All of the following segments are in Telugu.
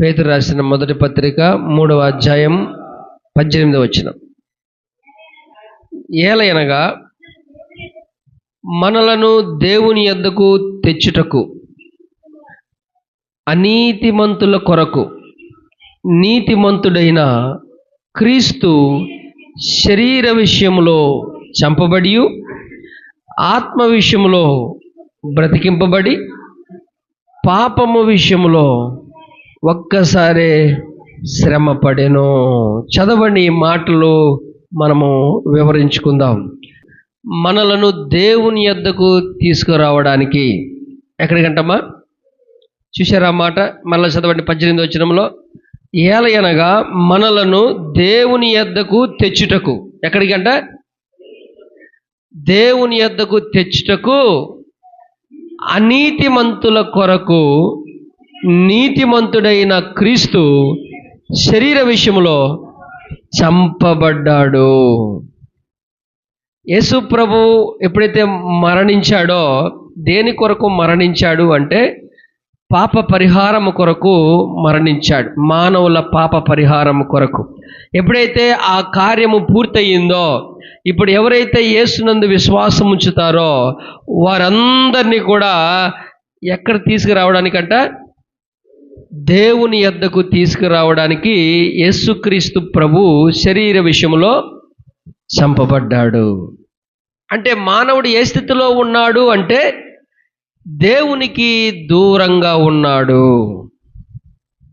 పేతురు రాసిన మొదటి పత్రిక మూడవ అధ్యాయం పద్దెనిమిదవ వచ్చిన ఏలయనగా మనలను దేవుని ఎద్దకు తెచ్చుటకు అనీతిమంతుల కొరకు నీతిమంతుడైన క్రీస్తు శరీర విషయంలో చంపబడి ఆత్మ విషయంలో బ్రతికింపబడి పాపము విషయంలో ఒక్కసారే శ్రమ పడెను చదవండి మాటలు మనము వివరించుకుందాం. మనలను దేవుని యొద్దకు తీసుకురావడానికి ఎక్కడికంటమ్మా? చూసారా మాట? మళ్ళీ చదవండి పద్దెనిమిది వచ్చినంలో ఏలయనగా మనలను దేవుని యొద్దకు తెచ్చుటకు. ఎక్కడికంట? దేవుని యొద్దకు తెచ్చుటకు అనీతిమంతుల కొరకు నీతిమంతుడైన క్రీస్తు శరీర విషయంలో చంపబడ్డాడు. యేసు ప్రభు ఎప్పుడైతే మరణించాడో దేని కొరకు మరణించాడు అంటే పాప పరిహారము కొరకు మరణించాడు. మానవుల పాప పరిహారము కొరకు. ఎప్పుడైతే ఆ కార్యము పూర్తయిందో ఇప్పుడు ఎవరైతే యేసునందు విశ్వాసం ఉంచుతారో వారందరినీ కూడా ఎక్కడ తీసుకురావడానికంట దేవుని యొద్దకు తీసుకురావడానికి యేసుక్రీస్తు ప్రభు శరీర విషయంలో చంపబడ్డాడు. అంటే మానవుడు ఏ స్థితిలో ఉన్నాడు అంటే దేవునికి దూరంగా ఉన్నాడు.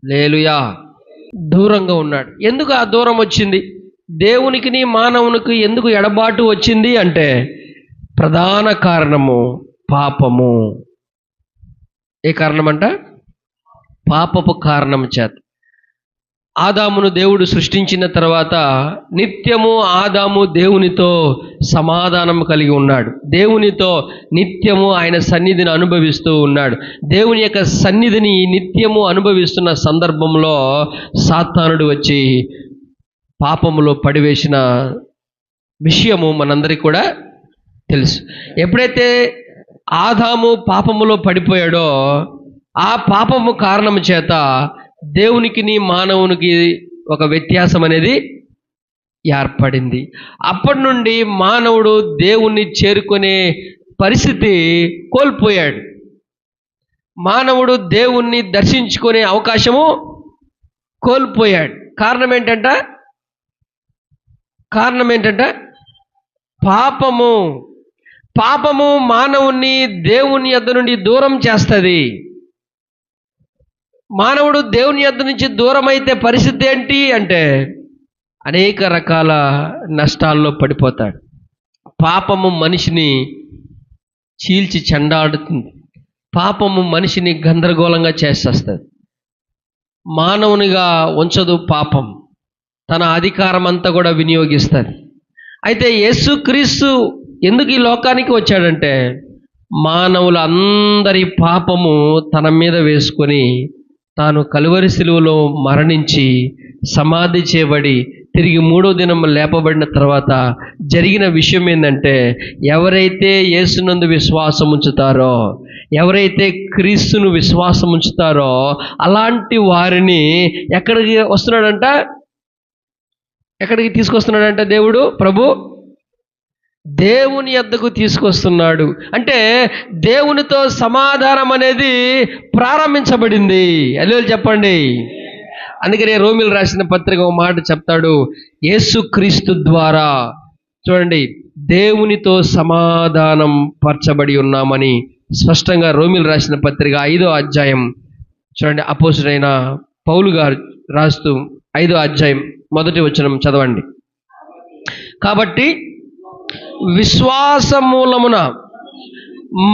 లేలుయా! దూరంగా ఉన్నాడు. ఎందుకు ఆ దూరం వచ్చింది? దేవునికిని మానవునికి ఎందుకు ఎడబాటు వచ్చింది అంటే ప్రధాన కారణము పాపము. ఏ కారణమంట? పాపపు కారణం చేత. ఆదామును దేవుడు సృష్టించిన తర్వాత నిత్యము ఆదాము దేవునితో సమాధానం కలిగి ఉన్నాడు. దేవునితో నిత్యము ఆయన సన్నిధిని అనుభవిస్తూ ఉన్నాడు. దేవుని యొక్క సన్నిధిని నిత్యము అనుభవిస్తున్న సందర్భంలో సాతానుడు వచ్చి పాపములో పడివేసిన విషయము మనందరికీ కూడా తెలుసు. ఎప్పుడైతే ఆదాము పాపములో పడిపోయాడో ఆ పాపము కారణము చేత దేవునికిని మానవునికి ఒక వ్యత్యాసం అనేది ఏర్పడింది. అప్పటి నుండి మానవుడు దేవుణ్ణి చేరుకునే పరిస్థితి కోల్పోయాడు. మానవుడు దేవుణ్ణి దర్శించుకునే అవకాశము కోల్పోయాడు. కారణం ఏంటంట కారణం ఏంటంట పాపము. పాపము మానవుణ్ణి దేవుని యొద్ద నుండి దూరం చేస్తుంది. మానవుడు దేవుని యొద్ నుంచి దూరమైతే పరిస్థితి ఏంటి అంటే అనేక రకాల నష్టాల్లో పడిపోతాడు. పాపము మనిషిని చీల్చి చెండాడుతుంది. పాపము మనిషిని గందరగోళంగా చేసేస్తుంది. మానవునిగా ఉంచదు పాపం. తన అధికారం అంతా కూడా వినియోగిస్తుంది. అయితే యేసుక్రీస్తు ఎందుకు ఈ లోకానికి వచ్చాడంటే మానవుల అందరి పాపము తన మీద వేసుకొని తాను కలువరి శిలువలో మరణించి సమాధి చేయబడి తిరిగి మూడో దినం లేపబడిన తర్వాత జరిగిన విషయం ఏంటంటే ఎవరైతే యేసునందు విశ్వాసం ఉంచుతారో ఎవరైతే క్రీస్తును విశ్వాసం ఉంచుతారో అలాంటి వారిని ఎక్కడికి వస్తున్నాడంట? ఎక్కడికి తీసుకొస్తున్నాడంట దేవుడు? ప్రభు? దేవుని ఎద్దకు తీసుకొస్తున్నాడు. అంటే దేవునితో సమాధానం అనేది ప్రారంభించబడింది. అల్లు చెప్పండి. అందుకనే రోమిలు రాసిన పత్రిక ఒక మాట చెప్తాడు. యేసుక్రీస్తు ద్వారా చూడండి దేవునితో సమాధానం పరచబడి ఉన్నామని స్పష్టంగా రోమిలు రాసిన పత్రిక ఐదో అధ్యాయం చూడండి అపోసుడైన పౌలు గారు రాస్తూ ఐదో అధ్యాయం మొదటి వచనం చదవండి. కాబట్టి విశ్వాస మూలమున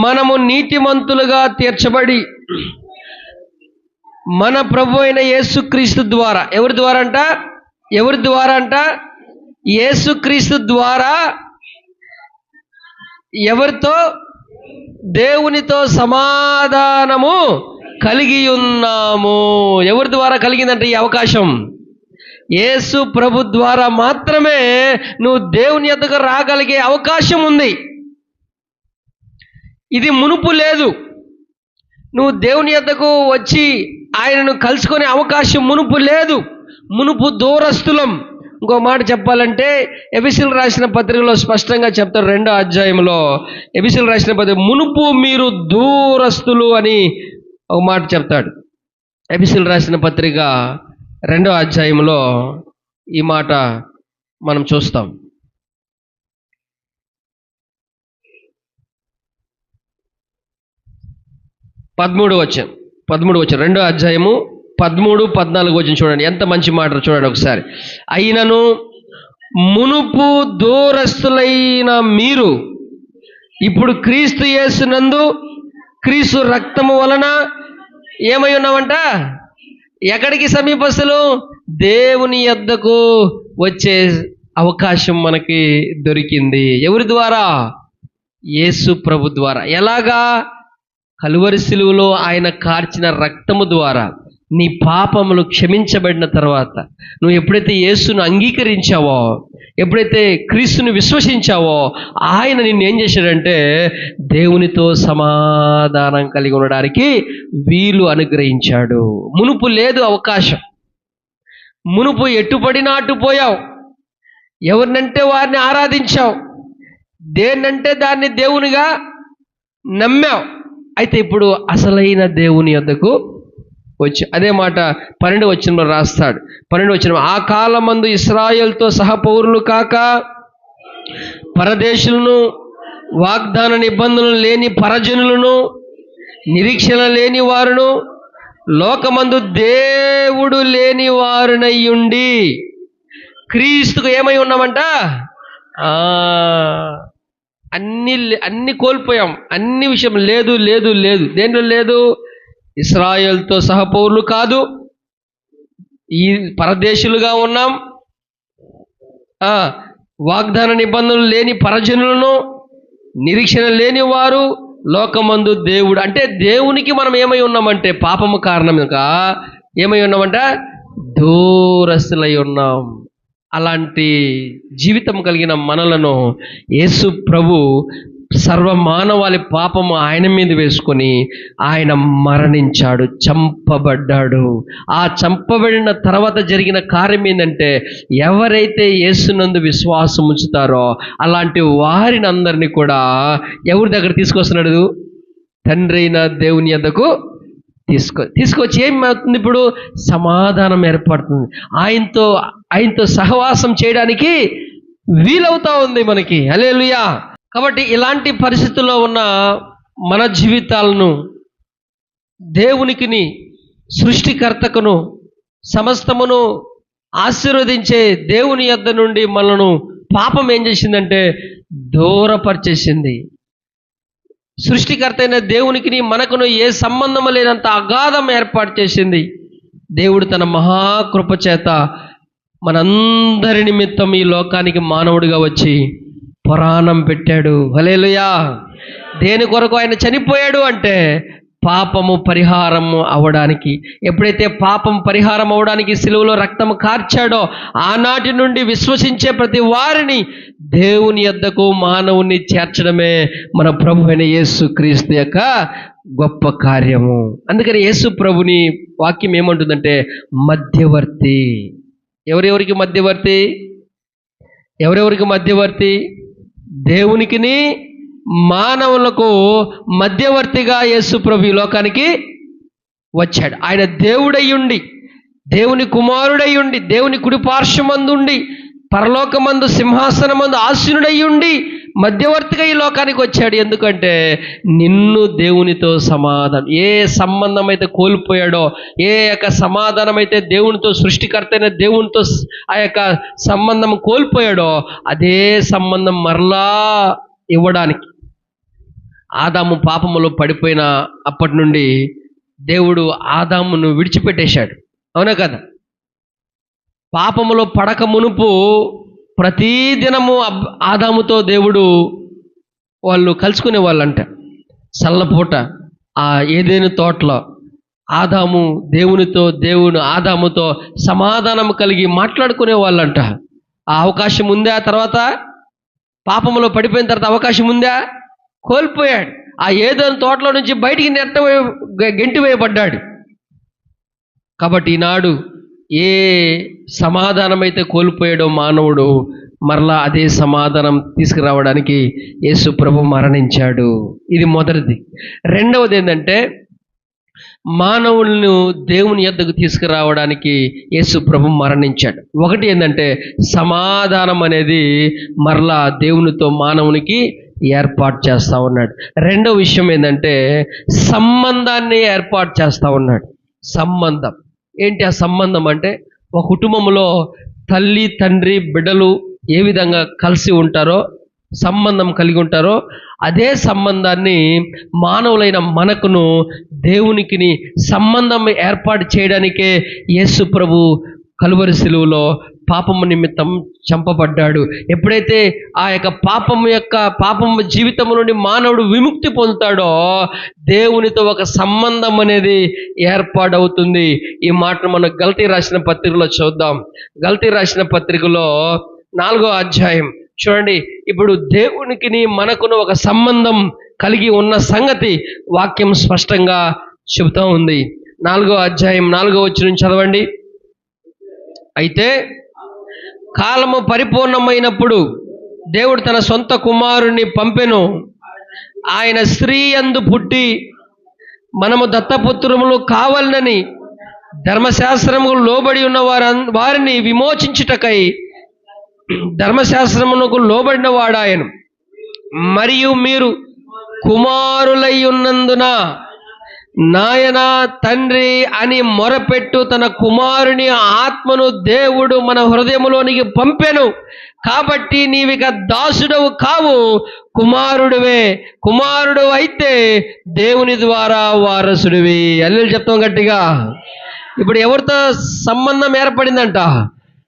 మనము నీతిమంతులుగా తీర్చబడి మన ప్రభు అయిన యేసుక్రీస్తు ద్వారా ఎవరి ద్వారా అంట? ఎవరి ద్వారా అంట? యేసుక్రీస్తు ద్వారా ఎవరితో? దేవునితో సమాధానము కలిగి ఉన్నాము. ఎవరి ద్వారా కలిగిందంటే ఈ అవకాశం? యేసు ప్రభు ద్వారా మాత్రమే నువ్వు దేవుని ఎద్దకు రాగలిగే అవకాశం ఉంది. ఇది మునుపు లేదు. నువ్వు దేవుని ఎద్దకు వచ్చి ఆయనను కలుసుకునే అవకాశం మునుపు లేదు. మునుపు దూరస్తులం ఇంకో మాట చెప్పాలంటే ఎబిసిల్ రాసిన పత్రికలో స్పష్టంగా చెప్తారు రెండో అధ్యాయంలో. ఎబిసిల్ రాసిన పత్రిక మునుపు మీరు దూరస్తులు అని ఒక మాట చెప్తాడు. ఎబిసిల్ రాసిన పత్రిక రెండో అధ్యాయంలో ఈ మాట మనం చూస్తాం. పదమూడు వచ్చాం పదమూడు వచ్చాం రెండో అధ్యాయము పదమూడు పద్నాలుగు వచ్చిన చూడండి. ఎంత మంచి మాట చూడండి ఒకసారి. అయినను మునుపు దూరస్తులైన మీరు ఇప్పుడు క్రీస్తు చేసినందు క్రీస్తు రక్తము వలన ఏమై ఉన్నామంట ఎక్కడికి సమీపస్తులు దేవుని యొద్దకు వచ్చే అవకాశం మనకి దొరికింది. ఎవరి ద్వారా? యేసు ప్రభు ద్వారా. ఎలాగా? కలువరి శిలువలో ఆయన కార్చిన రక్తము ద్వారా. నీ పాపములు క్షమించబడిన తర్వాత నువ్వు ఎప్పుడైతే యేసును అంగీకరించావో ఎప్పుడైతే క్రీస్తుని విశ్వసించావో ఆయన నిన్ను ఏం చేశాడంటే దేవునితో సమాధానం కలిగి ఉండడానికి వీలు అనుగ్రహించాడు. మునుపు లేదు అవకాశం. మునుపు ఎట్టుపడినా నాటుపోయావు ఎవరినంటే వారిని ఆరాధించావు? దేన్నంటే దాన్ని దేవునిగా నమ్మావు? అయితే ఇప్పుడు అసలైన దేవుని యొద్దకు వచ్చి అదే మాట పన్నెండు వచ్చిన రాస్తాడు. పన్నెండు వచ్చిన ఆ కాలమందు ఇస్రాయేల్తో సహపౌరులు కాక పరదేశులను వాగ్దాన నిబంధనలు లేని పరజనులను నిరీక్షణ లేని వారును లోకమందు దేవుడు లేని వారునయ్యుండి క్రీస్తుకు ఏమై ఉన్నామంట? అన్ని అన్ని కోల్పోయాం. అన్ని విషయం లేదు లేదు లేదు. దేంట్లో లేదు? ఇస్రాయల్తో సహపౌరులు కాదు. ఈ పరదేశులుగా ఉన్నాం. వాగ్దాన నిబంధనలు లేని పరజనులను నిరీక్షణ లేని వారు లోకమందు దేవుడు. అంటే దేవునికి మనం ఏమై ఉన్నామంటే పాపము కారణంగా ఏమై ఉన్నామంట? దూరస్తులై ఉన్నాం. అలాంటి జీవితం కలిగిన మనలను యేసు ప్రభు సర్వ మానవాళి పాపము ఆయన మీద వేసుకొని ఆయన మరణించాడు చంపబడ్డాడు. ఆ చంపబడిన తర్వాత జరిగిన కార్యం ఏంటంటే ఎవరైతే యేసునందు విశ్వాసం ఉంచుతారో అలాంటి వారిని అందరినీ కూడా ఎవరి దగ్గర తీసుకొస్తున్నాడు? తండ్రి అయిన దేవుని ఎద్దకు తీసుకో తీసుకొచ్చి ఏమవుతుంది ఇప్పుడు? సమాధానం ఏర్పడుతుంది. ఆయనతో ఆయనతో సహవాసం చేయడానికి వీలవుతా ఉంది మనకి. అలేలుయా కాబట్టి ఇలాంటి పరిస్థితుల్లో ఉన్న మన జీవితాలను దేవునికిని సృష్టికర్తకును సమస్తమును ఆశీర్వదించే దేవుని యొద్ద నుండి మనను పాపం ఏం చేసిందంటే దూరపరిచేసింది. సృష్టికర్త అయిన దేవునికి మనకును ఏ సంబంధం లేనంత అగాధం ఏర్పాటు చేసింది. దేవుడు తన మహాకృప చేత మనందరి నిమిత్తం ఈ లోకానికి మానవుడిగా వచ్చి పురాణం పెట్టాడు. హలేలుయా దేని కొరకు ఆయన చనిపోయాడు అంటే పాపము పరిహారము అవడానికి. ఎప్పుడైతే పాపం పరిహారం అవడానికి సిలువలో రక్తము కార్చాడో ఆనాటి నుండి విశ్వసించే ప్రతి వారిని దేవుని యొద్దకు మానవుని చేర్చడమే మన ప్రభు అయిన యేసు క్రీస్తు యొక్క గొప్ప కార్యము. అందుకని యేసు ప్రభుని వాక్యం ఏమంటుందంటే మధ్యవర్తి. ఎవరెవరికి మధ్యవర్తి? ఎవరెవరికి మధ్యవర్తి? దేవునికిని మానవులకు మధ్యవర్తిగా యేసు ప్రభు ఈ లోకానికి వచ్చాడు. ఆయన దేవుడయ్యుండి దేవుని కుమారుడయ్యుండి దేవుని కుడిపార్శ్వమందుండి పరలోకమందు సింహాసనమందు ఆసీనుడయ్యుండి మధ్యవర్తిగా ఈ లోకానికి వచ్చాడు. ఎందుకంటే నిన్ను దేవునితో సమాధానం ఏ సంబంధం అయితే కోల్పోయాడో ఏ యొక్క సమాధానం అయితే దేవునితో సృష్టికర్త అయిన దేవునితో ఆ యొక్క సంబంధం కోల్పోయాడో అదే సంబంధం మరలా ఇవ్వడానికి. ఆదాము పాపములో పడిపోయిన అప్పటి నుండి దేవుడు ఆదామును విడిచిపెట్టేశాడు. అవునా కదా? పాపములో పడక మునుపు ప్రతీ దినము ఆదాముతో దేవుడు వాళ్ళు కలుసుకునే వాళ్ళంట. చల్లపూట ఆ ఏదేని తోటలో ఆదాము దేవునితో దేవుని ఆదాముతో సమాధానం కలిగి మాట్లాడుకునే వాళ్ళంట. ఆ అవకాశం ఉందా తర్వాత? పాపంలో పడిపోయిన తర్వాత అవకాశం ఉందా? కోల్పోయాడు. ఆ ఏదైనా తోటలో నుంచి బయటికి నెట్ట గెంటి వేయబడ్డాడు కాబట్టి ఈనాడు ఏ సమాధానమైతే కోల్పోయాడో మానవుడు మరలా అదే సమాధానం తీసుకురావడానికి యేసు ప్రభు మరణించాడు. ఇది మొదటిది. రెండవది ఏంటంటే మానవులను దేవుని యొద్దకు తీసుకురావడానికి యేసు ప్రభు మరణించాడు. ఒకటి ఏంటంటే సమాధానం అనేది మరలా దేవునితో మానవునికి ఏర్పాటు చేస్తూ ఉన్నాడు. రెండవ విషయం ఏంటంటే సంబంధాన్ని ఏర్పాటు చేస్తూ ఉన్నాడు. సంబంధం. ఏంటి ఆ సంబంధం అంటే ఒక కుటుంబంలో తల్లి తండ్రి బిడ్డలు ఏ విధంగా కలిసి ఉంటారో సంబంధం కలిగి ఉంటారో అదే సంబంధాన్ని మానవులైన మనకును దేవునికిని సంబంధం ఏర్పాటు చేయడానికే యేసు ప్రభు కలువరి శిలువలో పాపము నిమిత్తం చంపబడ్డాడు. ఎప్పుడైతే ఆ యొక్క పాపము యొక్క పాపము జీవితం నుండి మానవుడు విముక్తి పొందుతాడో దేవునితో ఒక సంబంధం అనేది ఏర్పాడవుతుంది. ఈ మాటను మనం గల్తీ రాసిన పత్రికలో చూద్దాం. గల్తీ రాసిన పత్రికలో నాలుగో అధ్యాయం. చూడండి ఇప్పుడు దేవునికిని మనకును ఒక సంబంధం కలిగి ఉన్న సంగతి వాక్యం స్పష్టంగా చెబుతూ ఉంది. నాలుగో అధ్యాయం నాలుగో వచ్చి నుంచి చదవండి. అయితే కాలము పరిపూర్ణమైనప్పుడు దేవుడు తన సొంత కుమారుణ్ణి పంపెను. ఆయన స్త్రీ అందు పుట్టి మనము దత్తపుత్రములు కావాలని ధర్మశాస్త్రము లోబడి ఉన్న వారి వారిని విమోచించుటకై ధర్మశాస్త్రమునకు లోబడిన వాడాయను. మరియు మీరు కుమారులై ఉన్నందున నాయన తండ్రి అని మొరపెట్టు తన కుమారుని ఆత్మను దేవుడు మన హృదయములోనికి పంపెను. కాబట్టి నీవిక దాసుడవు కావు కుమారుడివే కుమారుడు అయితే దేవుని ద్వారా వారసుడివి. అల్లెలు చెప్తాం గట్టిగా. ఇప్పుడు ఎవరితో సంబంధం ఏర్పడిందంట?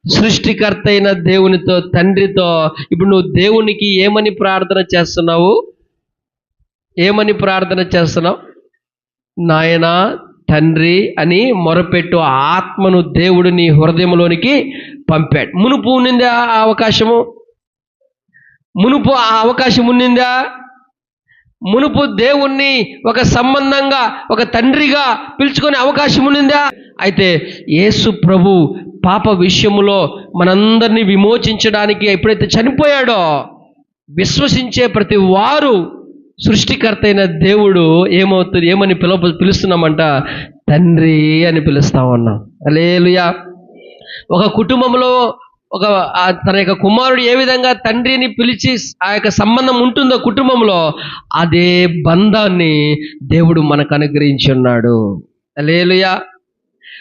సృష్టికర్త అయిన దేవునితో తండ్రితో. ఇప్పుడు నువ్వు దేవునికి ఏమని ప్రార్థన చేస్తున్నావు? ఏమని ప్రార్థన చేస్తున్నావు? నాయన తండ్రి అని మొరపెట్టు ఆత్మను దేవుడు నీ హృదయంలోనికి పంపాడు. మునుపు ఉన్నిందా ఆ అవకాశము? మునుపు ఆ అవకాశం ఉన్నిందా? మునుపు దేవుణ్ణి ఒక సంబంధంగా ఒక తండ్రిగా పిలుచుకునే అవకాశం ఉన్నిందా? అయితే యేసు ప్రభు పాప విషయంలో మనందరినీ విమోచించడానికి ఎప్పుడైతే చనిపోయాడో విశ్వసించే ప్రతి వారు సృష్టికర్త అయిన దేవుడు ఏమవుతుంది? ఏమని పిలువ పిలుస్తున్నామంట? తండ్రి అని పిలుస్తా ఉన్నాం అలేలుయా ఒక కుటుంబంలో ఒక తన యొక్క కుమారుడు ఏ విధంగా తండ్రిని పిలిచి ఆ యొక్క సంబంధం ఉంటుందో కుటుంబంలో అదే బంధాన్ని దేవుడు మనకు అనుగ్రహించున్నాడు. అలేలుయా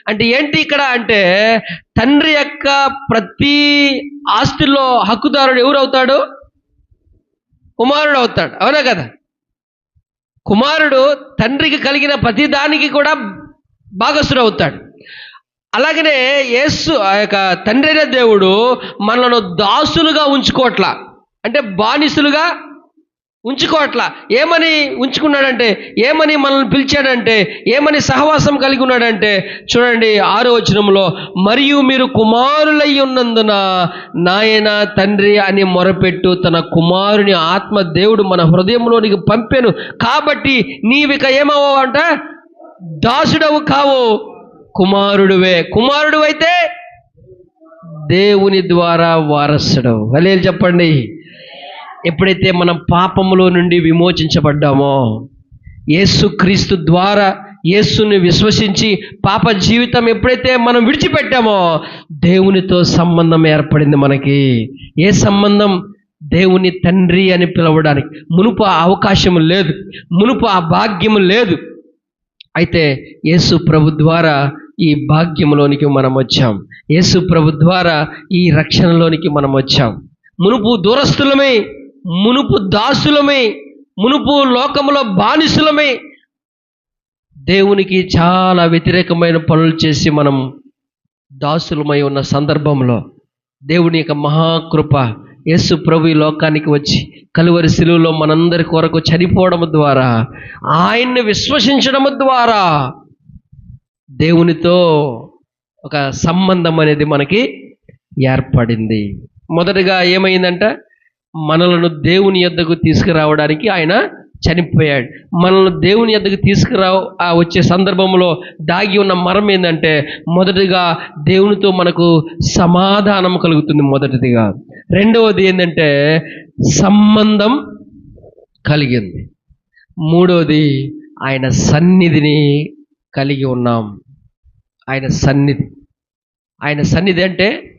అంటే ఏంటి ఇక్కడ అంటే తండ్రి యొక్క ప్రతి ఆస్తిలో హక్కుదారుడు ఎవరు అవుతాడు కుమారుడు అవుతాడు అవునా కదా? కుమారుడు తండ్రికి కలిగిన ప్రతి దానికి కూడా భాగస్థుడు అవుతాడు అలాగనే యేసు ఆ యొక్క తండ్రి అయిన దేవుడు మనలను దాసులుగా ఉంచుకోవట్లా. అంటే బానిసులుగా ఉంచుకోవట్లా ఏమని ఉంచుకున్నాడంటే ఏమని మనల్ని పిలిచాడంటే ఏమని సహవాసం కలిగి ఉన్నాడంటే చూడండి ఆరో వచనంలో మరియు మీరు కుమారులై ఉన్నందున నాయన తండ్రి అని మొరపెట్టు తన కుమారుని ఆత్మ దేవుడు మన హృదయంలోనికి పంపాను. కాబట్టి నీవిక అంట దాసుడవు కావు. కుమారుడువే. కుమారుడు అయితే దేవుని ద్వారా వారసుడవు. అలే చెప్పండి. ఎప్పుడైతే మనం పాపములో నుండి విమోచించబడ్డామో యేసుక్రీస్తు ద్వారా యేసుని విశ్వసించి పాప జీవితం ఎప్పుడైతే మనం విడిచిపెట్టామో దేవునితో సంబంధం ఏర్పడింది మనకి. ఏ సంబంధం? దేవుని తండ్రి అని పిలవడానికి. మునుపు ఆ అవకాశం లేదు. మునుపు ఆ భాగ్యము లేదు. అయితే యేసు ప్రభు ద్వారా ఈ భాగ్యములోనికి మనం వచ్చాం. యేసు ప్రభు ద్వారా ఈ రక్షణలోనికి మనం వచ్చాం. మునుపు దూరస్తులమే మునుపు దాసులమే మునుపు లోకములో బానిసులమే. దేవునికి చాలా వ్యతిరేకమైన పనులు చేసి మనం దాసులమై ఉన్న సందర్భంలో దేవుని యొక్క మహాకృప యేసు ప్రభు ఈ లోకానికి వచ్చి కలువరి శిలువలో మనందరి కొరకు చనిపోవడం ద్వారా ఆయన్ని విశ్వసించడం ద్వారా దేవునితో ఒక సంబంధం అనేది మనకి ఏర్పడింది. మొదటగా ఏమైందంటే? మనలను దేవుని యొద్దకు తీసుకురావడానికి ఆయన చనిపోయాడు. మనల్ని దేవుని ఎద్దకు తీసుకురా ఆ వచ్చే సందర్భంలో దాగి ఉన్న మరం ఏంటంటే మొదటిగా దేవునితో మనకు సమాధానం కలుగుతుంది మొదటిదిగా. రెండవది ఏంటంటే సంబంధం కలిగింది. మూడవది ఆయన సన్నిధిని కలిగి ఉన్నాం. ఆయన సన్నిధి. ఆయన సన్నిధి అంటే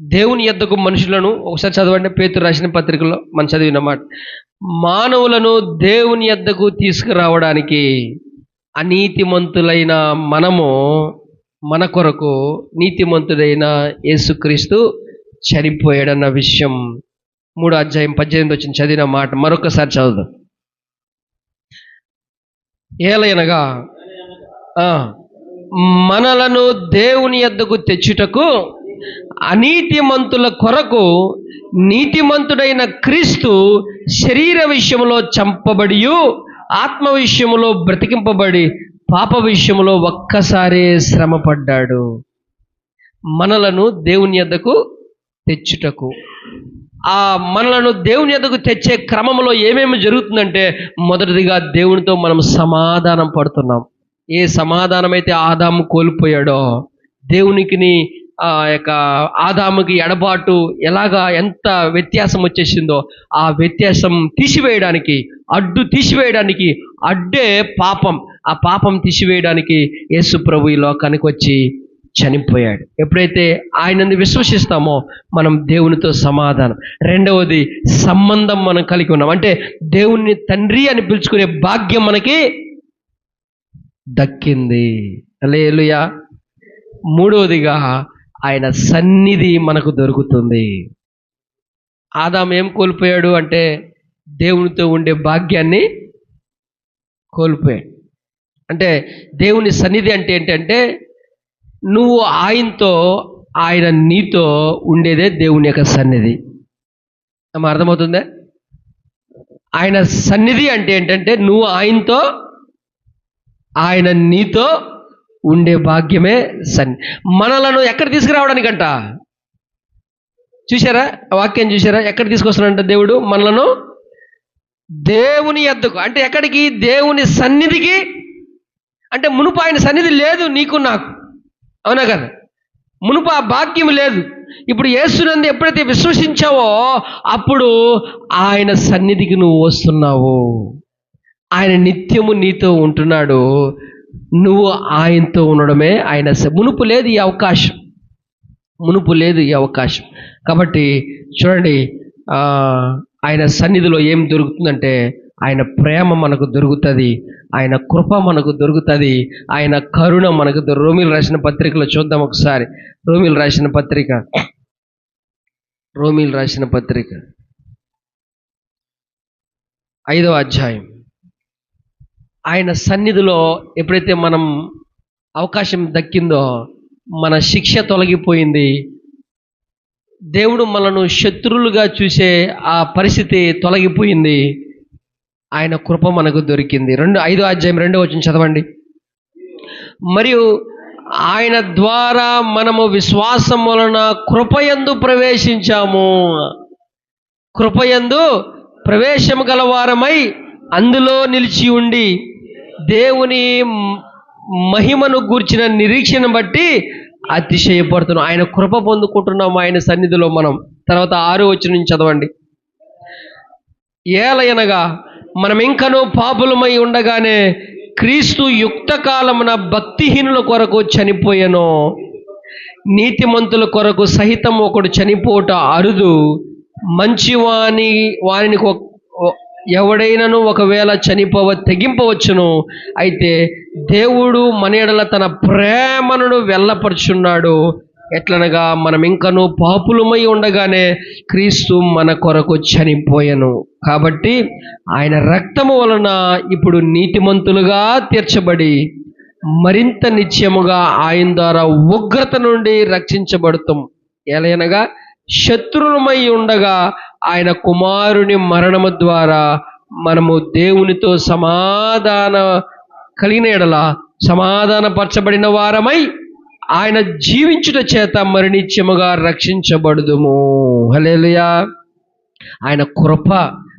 దేవుని ఎద్దకు మనుషులను ఒకసారి చదవండి. పేతురు రాసిన పత్రికలో మనం చదివిన మాట. మానవులను దేవుని ఎద్దకు తీసుకురావడానికి అనీతిమంతులైన మనము మన కొరకు నీతిమంతుడైన యేసుక్రీస్తు చనిపోయాడన్న విషయం మూడో అధ్యాయం పద్దెనిమిది వచ్చిన చదివిన మాట. మరొకసారి చదువు ఏలయనగా మనలను దేవుని యొద్దకు తెచ్చుటకు అనీతిమంతుల కొరకు నీతిమంతుడైన క్రీస్తు శరీర విషయంలో చంపబడి ఆత్మ విషయంలో బ్రతికింపబడి పాప విషయంలో ఒక్కసారే శ్రమపడ్డాడు. మనలను దేవుని ఎద్దకు తెచ్చుటకు. ఆ మనలను దేవుని ఎద్దకు తెచ్చే క్రమంలో ఏమేమి జరుగుతుందంటే మొదటిదిగా దేవునితో మనం సమాధానం పడుతున్నాం. ఏ సమాధానం అయితే ఆదాము కోల్పోయాడో దేవునికిని ఆ యొక్క ఆదాముకి ఎడబాటు ఎలాగా ఎంత వ్యత్యాసం వచ్చేసిందో ఆ వ్యత్యాసం తీసివేయడానికి అడ్డు తీసివేయడానికి అడ్డే పాపం. ఆ పాపం తీసివేయడానికి యేసు ప్రభు ఈ లోకానికి వచ్చి చనిపోయాడు. ఎప్పుడైతే ఆయనని విశ్వసిస్తామో మనం దేవునితో సమాధానం. రెండవది సంబంధం మనం కలిగి ఉన్నాం. అంటే దేవుణ్ణి తండ్రి అని పిలుచుకునే భాగ్యం మనకి దక్కింది. అలేలుయా మూడవదిగా ఆయన సన్నిధి మనకు దొరుకుతుంది. ఆదాం ఏం కోల్పోయాడు అంటే దేవునితో ఉండే భాగ్యాన్ని కోల్పోయాడు. అంటే దేవుని సన్నిధి అంటే ఏంటంటే నువ్వు ఆయనతో ఆయన నీతో ఉండేదే దేవుని యొక్క సన్నిధి. అమ్మ అర్థమవుతుందా? ఆయన సన్నిధి అంటే ఏంటంటే నువ్వు ఆయనతో ఆయన నీతో ఉండే భాగ్యమే సన్ని మనలను ఎక్కడ తీసుకురావడానికంట? చూసారా వాక్యం చూసారా ఎక్కడ తీసుకొస్తానంట దేవుడు? మనలను దేవుని ఎద్దకు. అంటే ఎక్కడికి? దేవుని సన్నిధికి. అంటే మునుపు ఆయన సన్నిధి లేదు నీకు నాకు. అవునా కదా? మునుపు ఆ భాగ్యం లేదు. ఇప్పుడు యేసునందు ఎప్పుడైతే విశ్వసించావో అప్పుడు ఆయన సన్నిధికి నువ్వు వస్తున్నావు. ఆయన నిత్యము నీతో ఉంటున్నాడు. నువ్వు ఆయనతో ఉండడమే ఆయన మునుపు లేదు ఈ అవకాశం. మునుపు లేదు ఈ అవకాశం. కాబట్టి చూడండి ఆయన సన్నిధిలో ఏం దొరుకుతుందంటే ఆయన ప్రేమ మనకు దొరుకుతుంది ఆయన కృప మనకు దొరుకుతుంది ఆయన కరుణ మనకు రోమిలు రాసిన పత్రికలో చూద్దాం ఒకసారి. రోమిలు రాసిన పత్రిక. రోమిలు రాసిన పత్రిక. ఐదవ అధ్యాయం. ఆయన సన్నిధిలో ఎప్పుడైతే మనం అవకాశం దక్కిందో మన శిక్ష తొలగిపోయింది దేవుడు మనను శత్రువులుగా చూసే ఆ పరిస్థితి తొలగిపోయింది ఆయన కృప మనకు దొరికింది. రెండు ఐదో అధ్యాయం రెండో వచ్చిన చదవండి. మరియు ఆయన ద్వారా మనము విశ్వాసం వలన కృపయందు ప్రవేశించాము. కృపయందు ప్రవేశము గలవారమై అందులో నిలిచి ఉండి దేవుని మహిమను గూర్చిన నిరీక్షణ బట్టి అతిశయపడుతున్నాం. ఆయన కృప పొందుకుంటున్నాం ఆయన సన్నిధిలో మనం. తర్వాత ఆరు వచ్చి నుంచి చదవండి. ఏలయనగా మనం ఇంకనూ పాపులమై ఉండగానే క్రీస్తు యుక్త కాలమున భక్తిహీనుల కొరకు చనిపోయాను. నీతిమంతుల కొరకు సహితం ఒకడు చనిపోట అరుదు. మంచివాని వారిని ఎవడైనను ఒకవేళ చనిపోవ తెగింపవచ్చును అయితే దేవుడు మనయడల తన ప్రేమను వెళ్ళపరుచున్నాడు ఎట్లనగా మనం ఇంకను పాపులమై ఉండగానే క్రీస్తు మన కొరకు చనిపోయను. కాబట్టి ఆయన రక్తము వలన ఇప్పుడు నీతిమంతులుగా తీర్చబడి మరింత నిత్యముగా ఆయన ద్వారా ఉగ్రత నుండి రక్షించబడుతాం. ఎలయనగా శత్రువులమై ఉండగా ఆయన కుమారుని మరణము ద్వారా మనము దేవునితో సమాధాన కలిగిన ఎడల సమాధానపరచబడిన వారమై ఆయన జీవించుట చేత మరణిత్యముగా రక్షించబడుదుము. హలేలుయా ఆయన కృప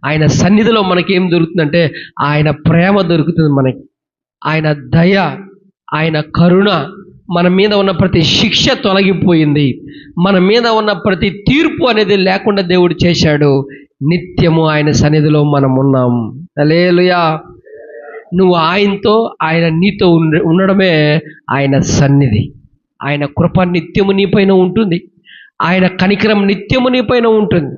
ఆయన సన్నిధిలో మనకేం దొరుకుతుందంటే ఆయన ప్రేమ దొరుకుతుంది మనకి. ఆయన దయ ఆయన కరుణ మన మీద ఉన్న ప్రతి శిక్ష తొలగిపోయింది. మన మీద ఉన్న ప్రతి తీర్పు అనేది లేకుండా దేవుడు చేశాడు. నిత్యము ఆయన సన్నిధిలో మనం ఉన్నాం. లేలుయా నువ్వు ఆయనతో ఆయన నీతో ఉండడమే ఆయన సన్నిధి. ఆయన కృప నిత్యము నీ పైన ఉంటుంది. ఆయన కనికరం నిత్యము నీ పైన ఉంటుంది.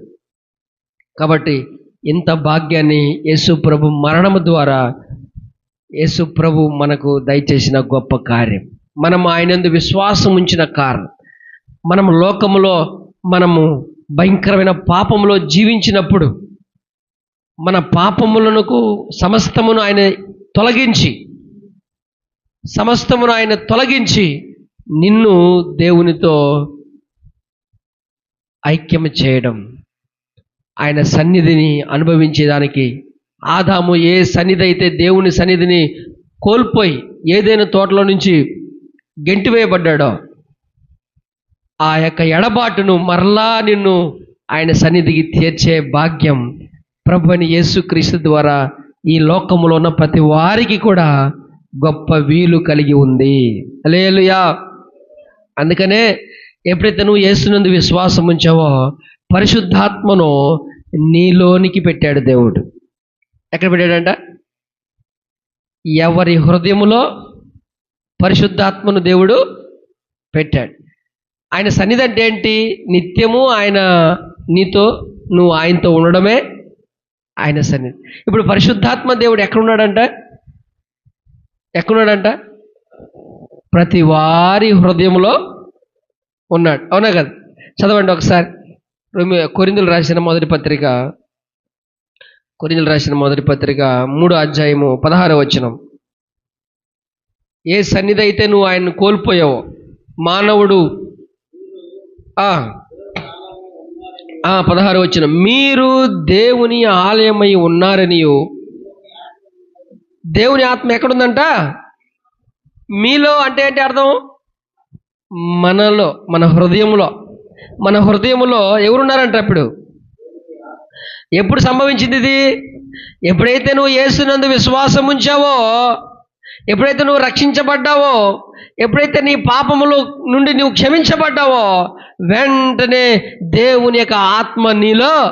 కాబట్టి ఇంత భాగ్యాన్ని యేసు ప్రభు మరణము ద్వారా యేసు ప్రభు మనకు దయచేసిన గొప్ప కార్యం. మనం ఆయనందు విశ్వాసం ఉంచిన కారణం. మనం లోకములో మనము భయంకరమైన పాపములో జీవించినప్పుడు మన పాపములకు సమస్తమును ఆయన తొలగించి సమస్తమును ఆయన తొలగించి నిన్ను దేవునితో ఐక్యం చేయడం. ఆయన సన్నిధిని అనుభవించేదానికి ఆదాము ఏ సన్నిధి అయితే దేవుని సన్నిధిని కోల్పోయి ఏదైనా తోటలో నుంచి గెంటివేయబడ్డాడో. ఆ యొక్క ఎడబాటును మరలా నిన్ను ఆయన సన్నిధికి తీర్చే భాగ్యం ప్రభుని యేసుక్రీస్తు ద్వారా ఈ లోకములో ఉన్న ప్రతి వారికి కూడా గొప్ప వీలు కలిగి ఉంది. అలేలుయా అందుకనే ఎప్పుడైతే నువ్వు యేసునందు విశ్వాసం ఉంచావో పరిశుద్ధాత్మను నీలోనికి పెట్టాడు దేవుడు. ఎక్కడ పెట్టాడంట? ఎవరి హృదయములో పరిశుద్ధాత్మను దేవుడు పెట్టాడు. ఆయన సన్నిధి అంటే ఏంటి? నిత్యము ఆయన నీతో నువ్వు ఆయనతో ఉండడమే ఆయన సన్నిధి. ఇప్పుడు పరిశుద్ధాత్మ దేవుడు ఎక్కడున్నాడంట? ఎక్కడున్నాడంట? ప్రతి వారి హృదయంలో ఉన్నాడు. అవునా కదా? చదవండి ఒకసారి. కొరిందులు రాసిన మొదటి పత్రిక కొరిందులు రాసిన మొదటి పత్రిక మూడు అధ్యాయము పదహారు వచనం. ఏ సన్నిధి అయితే నువ్వు ఆయన్ని కోల్పోయావో మానవుడు పదహారు వచ్చిన మీరు దేవుని ఆలయమై ఉన్నారని దేవుని ఆత్మ ఎక్కడుందంట? మీలో అంటే ఏంటి అర్థం? మనలో మన హృదయంలో మన హృదయంలో ఎవరున్నారంట ఇప్పుడు ఎప్పుడు సంభవించింది ఇది? ఎప్పుడైతే నువ్వు ఏసునందు విశ్వాసం ఉంచావో ఎప్పుడైతే నువ్వు రక్షించబడ్డావో ఎప్పుడైతే నీ పాపములు నుండి నువ్వు క్షమించబడ్డావో వెంటనే దేవుని యొక్క ఆత్మ నీలో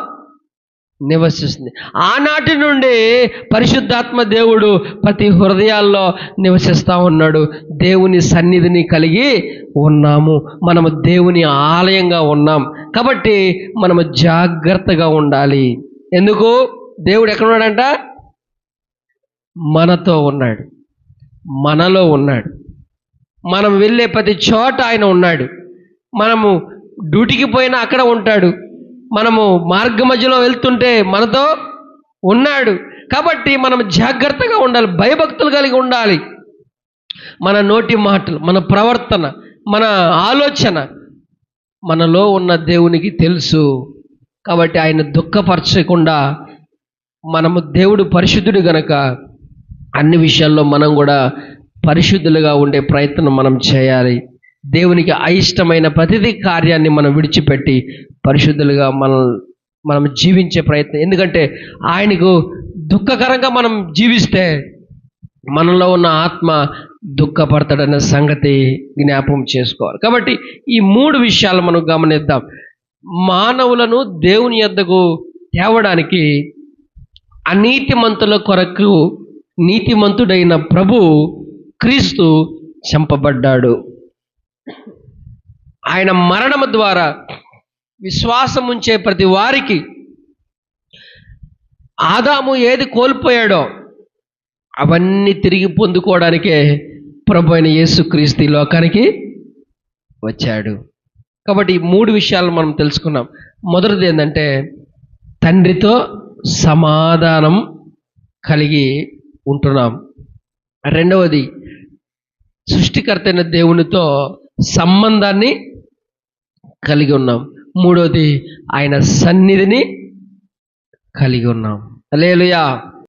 నివసిస్తుంది. ఆనాటి నుండి పరిశుద్ధాత్మ దేవుడు ప్రతి హృదయాల్లో నివసిస్తూ ఉన్నాడు. దేవుని సన్నిధిని కలిగి ఉన్నాము. మనము దేవుని ఆలయంగా ఉన్నాం. కాబట్టి మనము జాగ్రత్తగా ఉండాలి. ఎందుకు? దేవుడు ఎక్కడ ఉన్నాడంట? మనతో ఉన్నాడు. మనలో ఉన్నాడు. మనం వెళ్ళే ప్రతి చోట ఆయన ఉన్నాడు. మనము డ్యూటీకి పోయినా అక్కడ ఉంటాడు. మనము మార్గ మధ్యలో వెళ్తుంటే మనతో ఉన్నాడు. కాబట్టి మనం జాగ్రత్తగా ఉండాలి భయభక్తులు కలిగి ఉండాలి. మన నోటి మాటలు మన ప్రవర్తన మన ఆలోచన మనలో ఉన్న దేవునికి తెలుసు. కాబట్టి ఆయన దుఃఖపరచకుండా మనము దేవుడు పరిశుద్ధుడు గనక అన్ని విషయాల్లో మనం కూడా పరిశుద్ధులుగా ఉండే ప్రయత్నం మనం చేయాలి. దేవునికి అయిష్టమైన ప్రతిదీ కార్యాన్ని మనం విడిచిపెట్టి పరిశుద్ధులుగా మనం మనం జీవించే ప్రయత్నం. ఎందుకంటే ఆయనకు దుఃఖకరంగా మనం జీవిస్తే మనలో ఉన్న ఆత్మ దుఃఖపడతాడన్న సంగతి జ్ఞాపకం చేసుకోవాలి. కాబట్టి ఈ మూడు విషయాలు మనం గమనిద్దాం. మానవులను దేవుని యొద్దకు తేవడానికి అనీతిమంతుల కొరకు నీతిమంతుడైన ప్రభు క్రీస్తు చంపబడ్డాడు. ఆయన మరణము ద్వారా విశ్వాసం ఉంచే ప్రతి వారికి ఆదాము ఏది కోల్పోయాడో అవన్నీ తిరిగి పొందుకోవడానికే ప్రభు అయిన యేసుక్రీస్తు ఈ లోకానికి వచ్చాడు. కాబట్టి ఈ మూడు విషయాలు మనం తెలుసుకున్నాం. మొదటిది ఏంటంటే తండ్రితో సమాధానం కలిగి ఉంటున్నాం. రెండవది సృష్టికర్త అయిన దేవునితో సంబంధాన్ని కలిగి ఉన్నాం. మూడవది ఆయన సన్నిధిని కలిగి ఉన్నాం. లేలుయా